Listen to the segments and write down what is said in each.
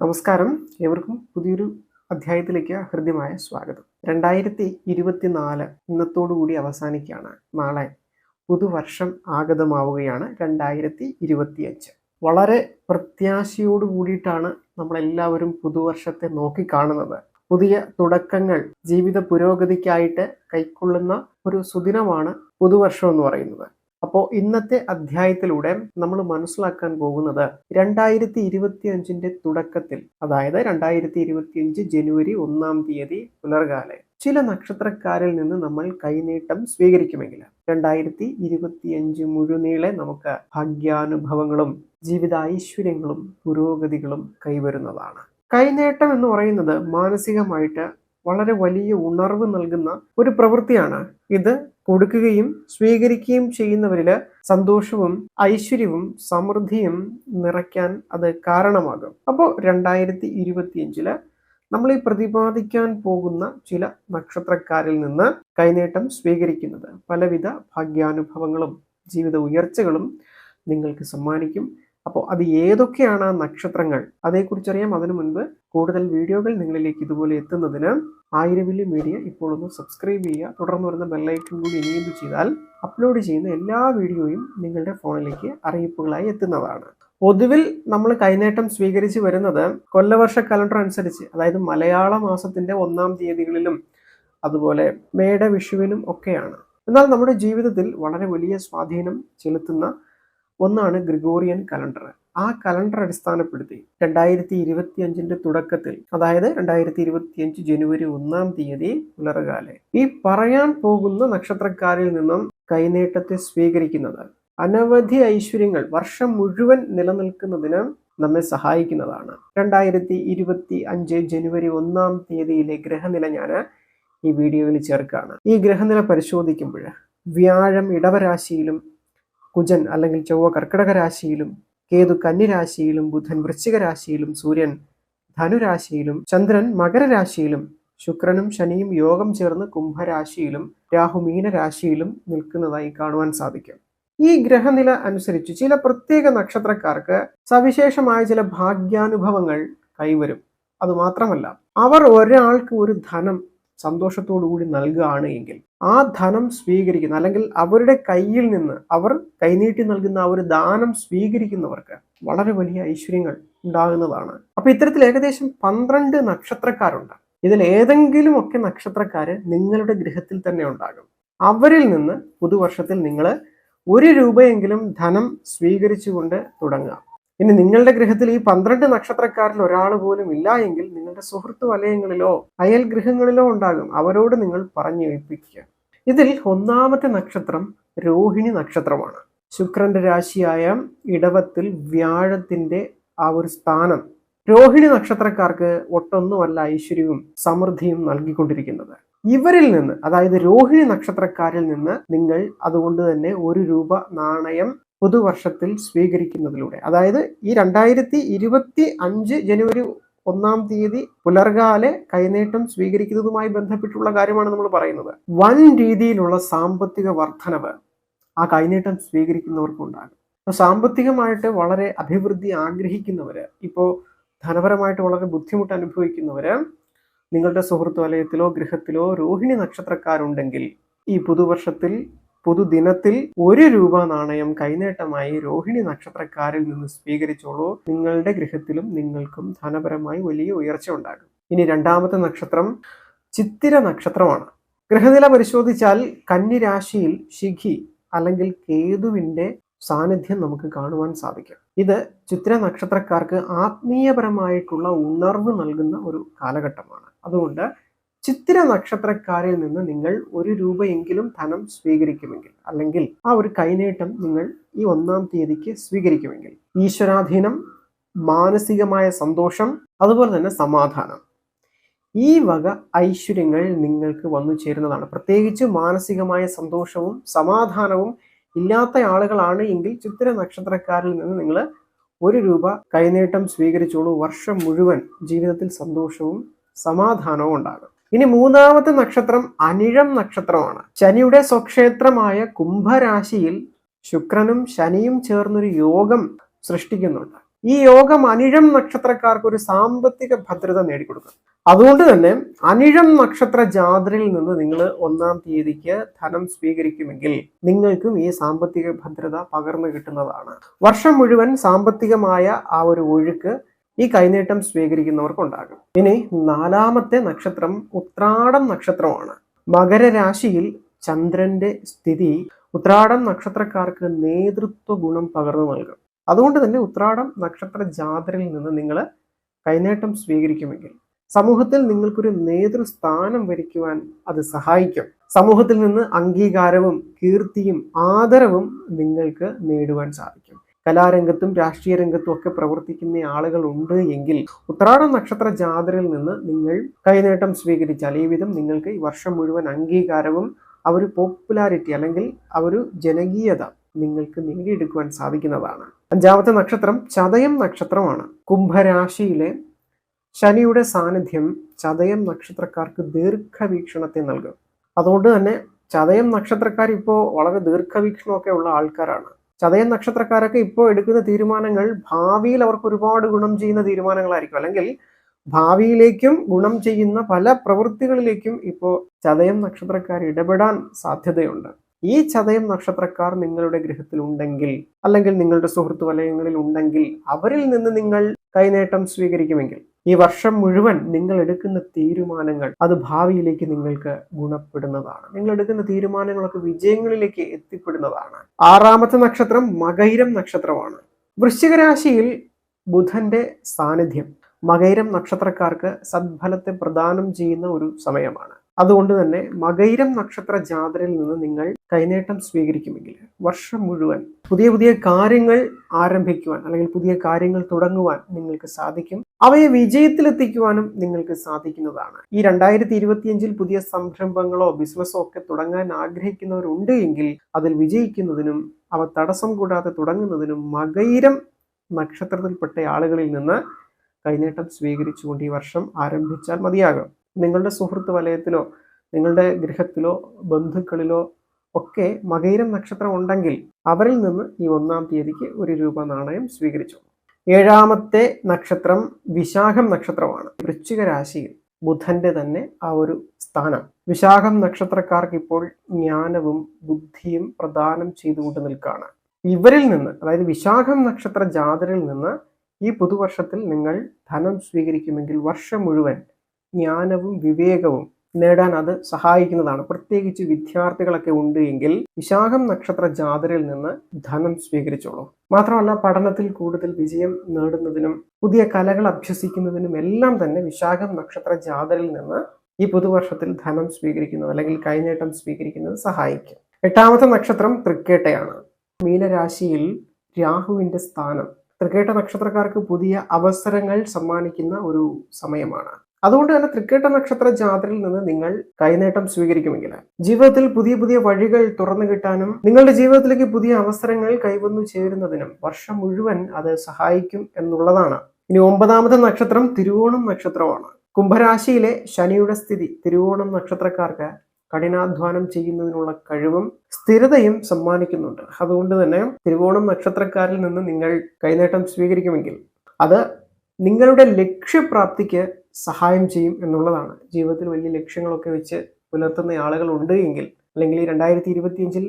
നമസ്കാരം. ഏവർക്കും പുതിയൊരു അധ്യായത്തിലേക്ക് ഹൃദ്യമായ സ്വാഗതം. രണ്ടായിരത്തി ഇരുപത്തിനാല് ഇന്നത്തോടുകൂടി അവസാനിക്കുകയാണ് നാളെ പുതുവർഷം ആഗതമാവുകയാണ് രണ്ടായിരത്തി ഇരുപത്തിയഞ്ച്. വളരെ പ്രത്യാശയോട് കൂടിയിട്ടാണ് നമ്മളെല്ലാവരും പുതുവർഷത്തെ നോക്കിക്കാണുന്നത്. പുതിയ തുടക്കങ്ങൾ ജീവിത പുരോഗതിക്കായിട്ട് കൈക്കൊള്ളുന്ന ഒരു സുദിനമാണ് പുതുവർഷം എന്ന് പറയുന്നത്. അപ്പോൾ ഇന്നത്തെ അധ്യായത്തിലൂടെ നമ്മൾ മനസ്സിലാക്കാൻ പോകുന്നത് രണ്ടായിരത്തി ഇരുപത്തി അഞ്ചിന്റെ തുടക്കത്തിൽ അതായത് രണ്ടായിരത്തി ഇരുപത്തി അഞ്ച് ജനുവരി ഒന്നാം തീയതി പുലർകാലെ ചില നക്ഷത്രക്കാരിൽ നിന്ന് നമ്മൾ കൈനീട്ടം സ്വീകരിക്കുമെങ്കിൽ രണ്ടായിരത്തി ഇരുപത്തി അഞ്ച് മുഴുനീളെ നമുക്ക് ഭാഗ്യാനുഭവങ്ങളും ജീവിത ഐശ്വര്യങ്ങളും പുരോഗതികളും കൈവരുന്നതാണ്. കൈനേട്ടം എന്ന് പറയുന്നത് മാനസികമായിട്ട് വളരെ വലിയ ഉണർവ് നൽകുന്ന ഒരു പ്രവൃത്തിയാണ്. ഇത് കൊടുക്കുകയും സ്വീകരിക്കുകയും ചെയ്യുന്നവരിൽ സന്തോഷവും ഐശ്വര്യവും സമൃദ്ധിയും നിറയ്ക്കാൻ അത് കാരണമാകും. അപ്പോൾ രണ്ടായിരത്തി ഇരുപത്തിയഞ്ചിൽ നമ്മൾ ഈ പ്രതിപാദിക്കാൻ പോകുന്ന ചില നക്ഷത്രക്കാരിൽ നിന്ന് കൈനേട്ടം സ്വീകരിക്കുന്നത്. പലവിധ ഭാഗ്യാനുഭവങ്ങളും ജീവിത ഉയർച്ചകളും നിങ്ങൾക്ക് സമ്മാനിക്കും. അപ്പോൾ അത് ഏതൊക്കെയാണ് ആ നക്ഷത്രങ്ങൾ? അതേക്കുറിച്ചറിയാം. അതിനു മുൻപ് കൂടുതൽ വീഡിയോകൾ നിങ്ങളിലേക്ക് ഇതുപോലെ എത്തുന്നതിന് ആയിരവില്ലി മീഡിയ ഇപ്പോൾ ഒന്ന് സബ്സ്ക്രൈബ് ചെയ്യുക. തുടർന്ന് വരുന്ന ബെല്ലൈക്കൺ കൂടി എനേബിൾ ചെയ്താൽ അപ്ലോഡ് ചെയ്യുന്ന എല്ലാ വീഡിയോയും നിങ്ങളുടെ ഫോണിലേക്ക് അറിയിപ്പുകളായി എത്തുന്നതാണ്. പൊതുവിൽ നമ്മൾ കൈനേട്ടം സ്വീകരിച്ച് വരുന്നത് കൊല്ലവർഷ കലണ്ടർ അനുസരിച്ച് അതായത് മലയാള മാസത്തിന്റെ ഒന്നാം തീയതികളിലും അതുപോലെ മേട വിഷുവിനും ഒക്കെയാണ്. എന്നാൽ നമ്മുടെ ജീവിതത്തിൽ വളരെ വലിയ സ്വാധീനം ചെലുത്തുന്ന ഒന്നാണ് ഗ്രിഗോറിയൻ കലണ്ടർ. ആ കലണ്ടർ അടിസ്ഥാനപ്പെടുത്തി രണ്ടായിരത്തി ഇരുപത്തി അഞ്ചിന്റെ തുടക്കത്തിൽ അതായത് രണ്ടായിരത്തി ഇരുപത്തി അഞ്ച് ജനുവരി ഒന്നാം തീയതി പുലർകാലെ ഈ പറയാൻ പോകുന്ന നക്ഷത്രക്കാരിൽ നിന്നും കൈനേട്ടത്തെ സ്വീകരിക്കുന്നത്. അനവധി ഐശ്വര്യങ്ങൾ വർഷം മുഴുവൻ നിലനിൽക്കുന്നതിന് നമ്മെ സഹായിക്കുന്നതാണ്. രണ്ടായിരത്തി ഇരുപത്തി അഞ്ച് ജനുവരി ഒന്നാം തീയതിയിലെ ഗ്രഹനില ഞാൻ ഈ വീഡിയോയിൽ ചേർക്കുകയാണ്. ഈ ഗ്രഹനില പരിശോധിക്കുമ്പോൾ വ്യാഴം ഇടവരാശിയിലും കുജൻ അല്ലെങ്കിൽ ചൊവ്വ കർക്കിടക രാശിയിലും കേതു കന്നിരാശിയിലും ബുധൻ വൃശ്ചിക രാശിയിലും സൂര്യൻ ധനുരാശിയിലും ചന്ദ്രൻ മകരരാശിയിലും ശുക്രനും ശനിയും യോഗം ചേർന്ന് കുംഭരാശിയിലും രാഹു മീനരാശിയിലും നിൽക്കുന്നതായി കാണുവാൻ സാധിക്കും. ഈ ഗ്രഹനില അനുസരിച്ച് ചില പ്രത്യേക നക്ഷത്രക്കാർക്ക് സവിശേഷമായ ചില ഭാഗ്യാനുഭവങ്ങൾ കൈവരും. അതുമാത്രമല്ല അവർ ഒരാൾക്ക് ഒരു ധനം സന്തോഷത്തോടു കൂടി നൽകുകയാണ് എങ്കിൽ ആ ധനം സ്വീകരിക്കുന്ന അല്ലെങ്കിൽ അവരുടെ കയ്യിൽ നിന്ന് അവർ കൈനീട്ടി നൽകുന്ന ആ ഒരു ദാനം സ്വീകരിക്കുന്നവർക്ക് വളരെ വലിയ ഐശ്വര്യങ്ങൾ ഉണ്ടാകുന്നതാണ്. അപ്പൊ ഇത്തരത്തിൽ ഏകദേശം പന്ത്രണ്ട് നക്ഷത്രക്കാരുണ്ട്. ഇതിൽ ഏതെങ്കിലും ഒക്കെ നക്ഷത്രക്കാര് നിങ്ങളുടെ ഗൃഹത്തിൽ തന്നെ ഉണ്ടാകും. അവരിൽ നിന്ന് പുതുവർഷത്തിൽ നിങ്ങൾ ഒരു രൂപയെങ്കിലും ധനം സ്വീകരിച്ചുകൊണ്ട് തുടങ്ങുക. ഇനി നിങ്ങളുടെ ഗ്രഹത്തിൽ ഈ പന്ത്രണ്ട് നക്ഷത്രക്കാരിൽ ഒരാൾ പോലും ഇല്ല എങ്കിൽ നിങ്ങളുടെ സുഹൃത്ത് വലയങ്ങളിലോ അയൽ ഗൃഹങ്ങളിലോ ഉണ്ടാകും. അവരോട് നിങ്ങൾ പറഞ്ഞു ഏൽപ്പിക്കുക. ഇതിൽ ഒന്നാമത്തെ നക്ഷത്രം രോഹിണി നക്ഷത്രമാണ്. ശുക്രന്റെ രാശിയായ ഇടവത്തിൽ വ്യാഴത്തിന്റെ ആ ഒരു സ്ഥാനം രോഹിണി നക്ഷത്രക്കാർക്ക് ഒട്ടൊന്നുമല്ല ഐശ്വര്യവും സമൃദ്ധിയും നൽകിക്കൊണ്ടിരിക്കുന്നത്. ഇവരിൽ നിന്ന് അതായത് രോഹിണി നക്ഷത്രക്കാരിൽ നിന്ന് നിങ്ങൾ അതുകൊണ്ട് തന്നെ ഒരു രൂപ നാണയം പുതുവർഷത്തിൽ സ്വീകരിക്കുന്നതിലൂടെ. അതായത് ഈ രണ്ടായിരത്തി ഇരുപത്തി അഞ്ച് ജനുവരി ഒന്നാം തീയതി പുലർകാലെ കൈനേട്ടം സ്വീകരിക്കുന്നതുമായി ബന്ധപ്പെട്ടുള്ള കാര്യമാണ് നമ്മൾ പറയുന്നത്. വൻ രീതിയിലുള്ള സാമ്പത്തിക വർധനവ് ആ കൈനേട്ടം സ്വീകരിക്കുന്നവർക്കുണ്ടാകും അപ്പോൾ സാമ്പത്തികമായിട്ട് വളരെ അഭിവൃദ്ധി ആഗ്രഹിക്കുന്നവര് ഇപ്പോൾ ധനപരമായിട്ട് വളരെ ബുദ്ധിമുട്ട് അനുഭവിക്കുന്നവര് നിങ്ങളുടെ സുഹൃത്തു വലയത്തിലോ ഗൃഹത്തിലോ രോഹിണി നക്ഷത്രക്കാരുണ്ടെങ്കിൽ ഈ പുതുവർഷത്തിൽ പുതുദിനത്തിൽ ഒരു രൂപ നാണയം കൈനേട്ടമായി രോഹിണി നക്ഷത്രക്കാരിൽ നിന്ന് സ്വീകരിച്ചോളൂ. നിങ്ങളുടെ ഗൃഹത്തിലും നിങ്ങൾക്കും ധനപരമായി വലിയ ഉയർച്ച ഉണ്ടാകും. ഇനി രണ്ടാമത്തെ നക്ഷത്രം ചിത്തിര നക്ഷത്രമാണ്. ഗ്രഹനില പരിശോധിച്ചാൽ കന്നിരാശിയിൽ ശിഖി അല്ലെങ്കിൽ കേതുവിന്റെ സാന്നിധ്യം നമുക്ക് കാണുവാൻ സാധിക്കും. ഇത് ചിത്ര നക്ഷത്രക്കാർക്ക് ആത്മീയപരമായിട്ടുള്ള ഉണർവ് നൽകുന്ന ഒരു കാലഘട്ടമാണ്. അതുകൊണ്ട് ചിത്തിര നക്ഷത്രക്കാരിൽ നിന്ന് നിങ്ങൾ ഒരു രൂപയെങ്കിലും ധനം സ്വീകരിക്കുമെങ്കിൽ അല്ലെങ്കിൽ ആ ഒരു കൈനീട്ടം നിങ്ങൾ ഈ ഒന്നാം തീയതിക്ക് സ്വീകരിക്കുമെങ്കിൽ ഈശ്വരാധീനം മാനസികമായ സന്തോഷം അതുപോലെ തന്നെ സമാധാനം. ഈ വക ഐശ്വര്യങ്ങൾ നിങ്ങൾക്ക് വന്നു ചേരുന്നതാണ്. പ്രത്യേകിച്ച് മാനസികമായ സന്തോഷവും സമാധാനവും ഇല്ലാത്ത ആളുകളാണ് എങ്കിൽ ചിത്തിര നക്ഷത്രക്കാരിൽ നിന്ന് നിങ്ങൾ ഒരു രൂപ കൈനീട്ടം സ്വീകരിച്ചോളൂ. വർഷം മുഴുവൻ ജീവിതത്തിൽ സന്തോഷവും സമാധാനവും ഉണ്ടാകും. ഇനി മൂന്നാമത്തെ നക്ഷത്രം അനിഴം നക്ഷത്രമാണ്. ശനിയുടെ സ്വക്ഷേത്രമായ കുംഭരാശിയിൽ ശുക്രനും ശനിയും ചേർന്നൊരു യോഗം സൃഷ്ടിക്കുന്നുണ്ട്. ഈ യോഗം അനിഴം നക്ഷത്രക്കാർക്ക് ഒരു സാമ്പത്തിക ഭദ്രത നേടിക്കൊടുക്കും. അതുകൊണ്ട് തന്നെ അനിഴം നക്ഷത്ര ജാതരയിൽ നിന്ന് നിങ്ങൾ ഒന്നാം തീയതിക്ക് ധനം സ്വീകരിക്കുമെങ്കിൽ നിങ്ങൾക്കും ഈ സാമ്പത്തിക ഭദ്രത പകർന്നു കിട്ടുന്നതാണ്. വർഷം മുഴുവൻ സാമ്പത്തികമായ ആ ഒരു ഒഴുക്ക് ഈ കൈനീട്ടം സ്വീകരിക്കുന്നവർക്കുണ്ടാകും. ഇനി നാലാമത്തെ നക്ഷത്രം ഉത്രാടം നക്ഷത്രമാണ്. മകരരാശിയിൽ ചന്ദ്രന്റെ സ്ഥിതി ഉത്രാടം നക്ഷത്രക്കാർക്ക് നേതൃത്വ ഗുണം പകർന്നു നൽകും. അതുകൊണ്ട് തന്നെ ഉത്രാടം നക്ഷത്ര ജാതരയിൽ നിന്ന് നിങ്ങൾ കൈനേട്ടം സ്വീകരിക്കുമെങ്കിൽ സമൂഹത്തിൽ നിങ്ങൾക്കൊരു നേതൃസ്ഥാനം വരിക്കുവാൻ അത് സഹായിക്കും. സമൂഹത്തിൽ നിന്ന് അംഗീകാരവും കീർത്തിയും ആദരവും നിങ്ങൾക്ക് നേടുവാൻ സാധിക്കും. കലാരംഗത്തും രാഷ്ട്രീയ രംഗത്തും ഒക്കെ പ്രവർത്തിക്കുന്ന ആളുകൾ ഉണ്ട് എങ്കിൽ ഉത്രാട നക്ഷത്ര ജാതരയിൽ നിന്ന് നിങ്ങൾ കൈനേട്ടം സ്വീകരിച്ചാൽ ഈ വിധം നിങ്ങൾക്ക് ഈ വർഷം മുഴുവൻ അംഗീകാരവും ആ ഒരു പോപ്പുലാരിറ്റി അല്ലെങ്കിൽ ആ ഒരു ജനകീയത നിങ്ങൾക്ക് നേടിയെടുക്കുവാൻ സാധിക്കുന്നതാണ്. അഞ്ചാമത്തെ നക്ഷത്രം ചതയം നക്ഷത്രമാണ്. കുംഭരാശിയിലെ ശനിയുടെ സാന്നിധ്യം ചതയം നക്ഷത്രക്കാർക്ക് ദീർഘവീക്ഷണത്തെ നൽകും. അതുകൊണ്ട് തന്നെ ചതയം നക്ഷത്രക്കാർ ഇപ്പോൾ വളരെ ദീർഘവീക്ഷണമൊക്കെ ഉള്ള ആൾക്കാരാണ്. ചതയം നക്ഷത്രക്കാരൊക്കെ ഇപ്പോൾ എടുക്കുന്ന തീരുമാനങ്ങൾ ഭാവിയിൽ അവർക്ക് ഒരുപാട് ഗുണം ചെയ്യുന്ന തീരുമാനങ്ങളായിരിക്കും. അല്ലെങ്കിൽ ഭാവിയിലേക്കും ഗുണം ചെയ്യുന്ന പല പ്രവൃത്തികളിലേക്കും ഇപ്പോൾ ചതയം നക്ഷത്രക്കാർ ഇടപെടാൻ സാധ്യതയുണ്ട്. ഈ ചതയം നക്ഷത്രക്കാർ നിങ്ങളുടെ ഗൃഹത്തിൽ ഉണ്ടെങ്കിൽ അല്ലെങ്കിൽ നിങ്ങളുടെ സുഹൃത്തു വലയങ്ങളിൽ ഉണ്ടെങ്കിൽ അവരിൽ നിന്ന് നിങ്ങൾ കൈനേട്ടം സ്വീകരിക്കുമെങ്കിൽ ഈ വർഷം മുഴുവൻ നിങ്ങൾ എടുക്കുന്ന തീരുമാനങ്ങൾ അത് ഭാവിയിലേക്ക് നിങ്ങൾക്ക് ഗുണപ്പെടുന്നതാണ്. നിങ്ങൾ എടുക്കുന്ന തീരുമാനങ്ങളൊക്കെ വിജയങ്ങളിലേക്ക് എത്തിപ്പെടുന്നതാണ്. ആറാമത്തെ നക്ഷത്രം മകൈരം നക്ഷത്രമാണ്. വൃശ്ചിക രാശിയിൽ ബുധന്റെ സാന്നിധ്യം മകൈരം നക്ഷത്രക്കാർക്ക് സദ്ഫലത്തെ പ്രദാനം ചെയ്യുന്ന ഒരു സമയമാണ്. അതുകൊണ്ട് തന്നെ മകൈരം നക്ഷത്ര ജാതരയിൽ നിന്ന് നിങ്ങൾ കൈനേട്ടം സ്വീകരിക്കുമെങ്കിൽ വർഷം മുഴുവൻ പുതിയ പുതിയ കാര്യങ്ങൾ ആരംഭിക്കുവാൻ അല്ലെങ്കിൽ പുതിയ കാര്യങ്ങൾ തുടങ്ങുവാൻ നിങ്ങൾക്ക് സാധിക്കും. അവയെ വിജയത്തിലെത്തിക്കുവാനും നിങ്ങൾക്ക് സാധിക്കുന്നതാണ്. ഈ രണ്ടായിരത്തി ഇരുപത്തിയഞ്ചിൽ പുതിയ സംരംഭങ്ങളോ ബിസിനസ്സോ ഒക്കെ തുടങ്ങാൻ ആഗ്രഹിക്കുന്നവരുണ്ട് എങ്കിൽ അതിൽ വിജയിക്കുന്നതിനും അവ തടസ്സം കൂടാതെ തുടങ്ങുന്നതിനും മകൈരം നക്ഷത്രത്തിൽപ്പെട്ട ആളുകളിൽ നിന്ന് കൈനേട്ടം സ്വീകരിച്ചുകൊണ്ട് ഈ വർഷം ആരംഭിച്ചാൽ മതിയാകും. നിങ്ങളുടെ സുഹൃത്ത് വലയത്തിലോ നിങ്ങളുടെ ഗൃഹത്തിലോ ബന്ധുക്കളിലോ ഒക്കെ മകയിരം നക്ഷത്രം ഉണ്ടെങ്കിൽ അവരിൽ നിന്ന് ഈ ഒന്നാം തീയതിക്ക് ഒരു രൂപ നാണയം സ്വീകരിച്ചു. ഏഴാമത്തെ നക്ഷത്രം വിശാഖം നക്ഷത്രമാണ്. വൃശ്ചിക രാശിയിൽ ബുധന്റെ തന്നെ ആ ഒരു സ്ഥാനം. വിശാഖം നക്ഷത്രക്കാർക്ക് ഇപ്പോൾ ജ്ഞാനവും ബുദ്ധിയും പ്രദാനം ചെയ്തുകൊണ്ട് നിൽക്കുകയാണ് ഇവരിൽ നിന്ന് അതായത് വിശാഖം നക്ഷത്ര ജാതരിൽ നിന്ന് ഈ പുതുവർഷത്തിൽ നിങ്ങൾ ധനം സ്വീകരിക്കുമെങ്കിൽ വർഷം മുഴുവൻ ജ്ഞാനവും വിവേകവും നേടാൻ അത് സഹായിക്കുന്നതാണ്. പ്രത്യേകിച്ച് വിദ്യാർത്ഥികളൊക്കെ ഉണ്ട് എങ്കിൽ വിശാഖം നക്ഷത്ര ജാതരയിൽ നിന്ന് ധനം സ്വീകരിച്ചോളൂ. മാത്രമല്ല പഠനത്തിൽ കൂടുതൽ വിജയം നേടുന്നതിനും പുതിയ കലകൾ അഭ്യസിക്കുന്നതിനും എല്ലാം തന്നെ വിശാഖം നക്ഷത്ര ജാതരയിൽ നിന്ന് ഈ പുതുവർഷത്തിൽ ധനം സ്വീകരിക്കുന്നത് അല്ലെങ്കിൽ കൈനേട്ടം സ്വീകരിക്കുന്നത് സഹായിക്കും. എട്ടാമത്തെ നക്ഷത്രം തൃക്കേട്ടയാണ്. മീനരാശിയിൽ രാഹുവിന്റെ സ്ഥാനം. തൃക്കേട്ട നക്ഷത്രക്കാർക്ക് പുതിയ അവസരങ്ങൾ സമ്മാനിക്കുന്ന ഒരു സമയമാണ്. അതുകൊണ്ട് തന്നെ തൃക്കേട്ട നക്ഷത്ര ജാതരിൽ നിന്ന് നിങ്ങൾ കൈനേട്ടം സ്വീകരിക്കുമെങ്കിൽ ജീവിതത്തിൽ പുതിയ പുതിയ വഴികൾ തുറന്നു കിട്ടാനും നിങ്ങളുടെ ജീവിതത്തിലേക്ക് പുതിയ അവസരങ്ങൾ കൈവന്നു ചേരുന്നതിനും വർഷം മുഴുവൻ അത് സഹായിക്കും എന്നുള്ളതാണ്. ഇനി ഒമ്പതാമത്തെ നക്ഷത്രം തിരുവോണം നക്ഷത്രമാണ്. കുംഭരാശിയിലെ ശനിയുടെ സ്ഥിതി തിരുവോണം നക്ഷത്രക്കാർക്ക് കഠിനാധ്വാനം ചെയ്യുന്നതിനുള്ള കഴിവും സ്ഥിരതയും സമ്മാനിക്കുന്നുണ്ട്. അതുകൊണ്ട് തന്നെ തിരുവോണം നക്ഷത്രക്കാരിൽ നിന്ന് നിങ്ങൾ കൈനേട്ടം സ്വീകരിക്കുമെങ്കിൽ അത് നിങ്ങളുടെ ലക്ഷ്യപ്രാപ്തിക്ക് സഹായം ചെയ്യും എന്നുള്ളതാണ്. ജീവിതത്തിൽ വലിയ ലക്ഷ്യങ്ങളൊക്കെ വെച്ച് പുലർത്തുന്ന ആളുകളുണ്ട് എങ്കിൽ അല്ലെങ്കിൽ ഈ രണ്ടായിരത്തി ഇരുപത്തിയഞ്ചിൽ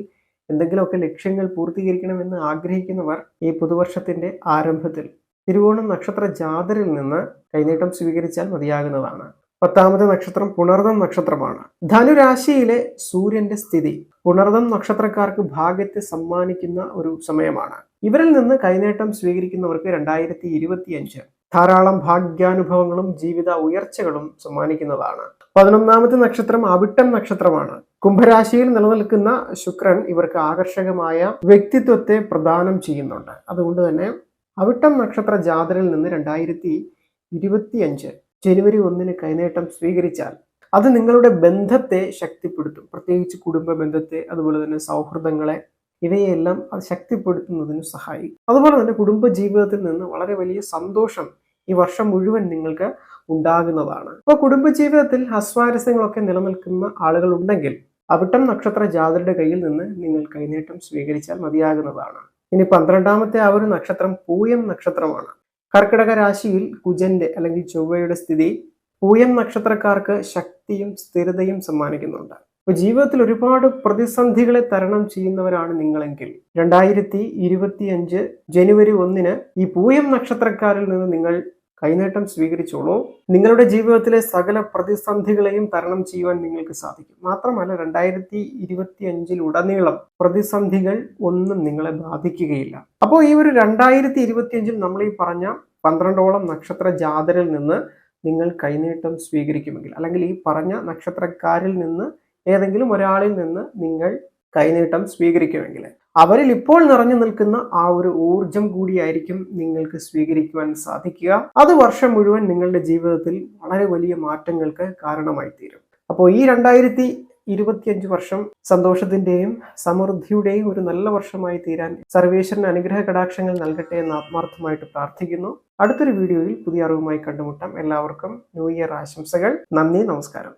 എന്തെങ്കിലുമൊക്കെ ലക്ഷ്യങ്ങൾ പൂർത്തീകരിക്കണമെന്ന് ആഗ്രഹിക്കുന്നവർ ഈ പുതുവർഷത്തിന്റെ ആരംഭത്തിൽ തിരുവോണം നക്ഷത്ര ജാതരിൽ നിന്ന് കൈനീട്ടം സ്വീകരിച്ചാൽ മതിയാകുന്നതാണ്. പത്താമത്തെ നക്ഷത്രം പുണർദം നക്ഷത്രമാണ്. ധനുരാശിയിലെ സൂര്യന്റെ സ്ഥിതി പുണർദം നക്ഷത്രക്കാർക്ക് ഭാഗ്യത്തെ സമ്മാനിക്കുന്ന ഒരു സമയമാണ്. ഇവരിൽ നിന്ന് കൈനേട്ടം സ്വീകരിക്കുന്നവർക്ക് രണ്ടായിരത്തി ഇരുപത്തിയഞ്ച് ധാരാളം ഭാഗ്യാനുഭവങ്ങളും ജീവിത ഉയർച്ചകളും സമ്മാനിക്കുന്നതാണ്. പതിനൊന്നാമത്തെ നക്ഷത്രം അവിട്ടം നക്ഷത്രമാണ്. കുംഭരാശിയിൽ നിലനിൽക്കുന്ന ശുക്രൻ ഇവർക്ക് ആകർഷകമായ വ്യക്തിത്വത്തെ പ്രദാനം ചെയ്യുന്നുണ്ട്. അതുകൊണ്ട് തന്നെ അവിട്ടം നക്ഷത്ര ജാതരിൽ നിന്ന് രണ്ടായിരത്തി ഇരുപത്തിയഞ്ച് ജനുവരി ഒന്നിന് കൈനേട്ടം സ്വീകരിച്ചാൽ അത് നിങ്ങളുടെ ബന്ധത്തെ ശക്തിപ്പെടുത്തും. പ്രത്യേകിച്ച് കുടുംബ ബന്ധത്തെ അതുപോലെ തന്നെ സൗഹൃദങ്ങളെ ഇവയെല്ലാം അത് ശക്തിപ്പെടുത്തുന്നതിന് സഹായിക്കും. അതുപോലെ തന്നെ കുടുംബ ജീവിതത്തിൽ നിന്ന് വളരെ വലിയ സന്തോഷം ഈ വർഷം മുഴുവൻ നിങ്ങൾക്ക് ഉണ്ടാകുന്നതാണ്. അപ്പോൾ കുടുംബജീവിതത്തിൽ അസ്വാരസ്യങ്ങളൊക്കെ നിലനിൽക്കുന്ന ആളുകൾ ഉണ്ടെങ്കിൽ അവിട്ടം നക്ഷത്ര ജാതരുടെ കയ്യിൽ നിന്ന് നിങ്ങൾ കൈനേട്ടം സ്വീകരിച്ചാൽ മതിയാകുന്നതാണ്. ഇനി പന്ത്രണ്ടാമത്തെ ആ ഒരു നക്ഷത്രം പൂയം നക്ഷത്രമാണ്. കർക്കിടക രാശിയിൽ കുജന്റെ അല്ലെങ്കിൽ ചൊവ്വയുടെ സ്ഥിതി പൂയം നക്ഷത്രക്കാർക്ക് ശക്തിയും സ്ഥിരതയും സമ്മാനിക്കുന്നുണ്ട്. അപ്പൊ ജീവിതത്തിൽ ഒരുപാട് പ്രതിസന്ധികളെ തരണം ചെയ്യുന്നവരാണ് നിങ്ങളെങ്കിൽ. രണ്ടായിരത്തി ഇരുപത്തി അഞ്ച് ജനുവരി ഒന്നിന് ഈ പൂയം നക്ഷത്രക്കാരിൽ നിന്ന് നിങ്ങൾ കൈനേട്ടം സ്വീകരിച്ചോളൂ. നിങ്ങളുടെ ജീവിതത്തിലെ സകല പ്രതിസന്ധികളെയും തരണം ചെയ്യുവാൻ നിങ്ങൾക്ക് സാധിക്കും. മാത്രമല്ല രണ്ടായിരത്തി ഇരുപത്തി അഞ്ചിൽ ഉടനീളം പ്രതിസന്ധികൾ ഒന്നും നിങ്ങളെ ബാധിക്കുകയില്ല. അപ്പോൾ ഈ ഒരു രണ്ടായിരത്തി ഇരുപത്തി അഞ്ചിൽ നമ്മൾ ഈ പറഞ്ഞ പന്ത്രണ്ടോളം നക്ഷത്ര ജാതരിൽ നിന്ന് നിങ്ങൾ കൈനേട്ടം സ്വീകരിക്കുമെങ്കിൽ അല്ലെങ്കിൽ ഈ പറഞ്ഞ നക്ഷത്രക്കാരിൽ നിന്ന് ഏതെങ്കിലും ഒരാളിൽ നിന്ന് നിങ്ങൾ കൈനീട്ടം സ്വീകരിക്കുമെങ്കിൽ അവരിൽ ഇപ്പോൾ നിറഞ്ഞു നിൽക്കുന്ന ആ ഒരു ഊർജം കൂടിയായിരിക്കും നിങ്ങൾക്ക് സ്വീകരിക്കുവാൻ സാധിക്കുക. അത് വർഷം മുഴുവൻ നിങ്ങളുടെ ജീവിതത്തിൽ വളരെ വലിയ മാറ്റങ്ങൾക്ക് കാരണമായി തീരും അപ്പോൾ ഈ രണ്ടായിരത്തി ഇരുപത്തിയഞ്ച് വർഷം സന്തോഷത്തിന്റെയും സമൃദ്ധിയുടെയും ഒരു നല്ല വർഷമായി തീരാൻ സർവേശ്വരൻ അനുഗ്രഹ കടാക്ഷങ്ങൾ നൽകട്ടെ എന്ന് ആത്മാർത്ഥമായിട്ട് പ്രാർത്ഥിക്കുന്നു. അടുത്തൊരു വീഡിയോയിൽ പുതിയ അറിവുമായി കണ്ടുമുട്ടാം. എല്ലാവർക്കും ന്യൂ ഇയർ ആശംസകൾ. നന്ദി നമസ്കാരം.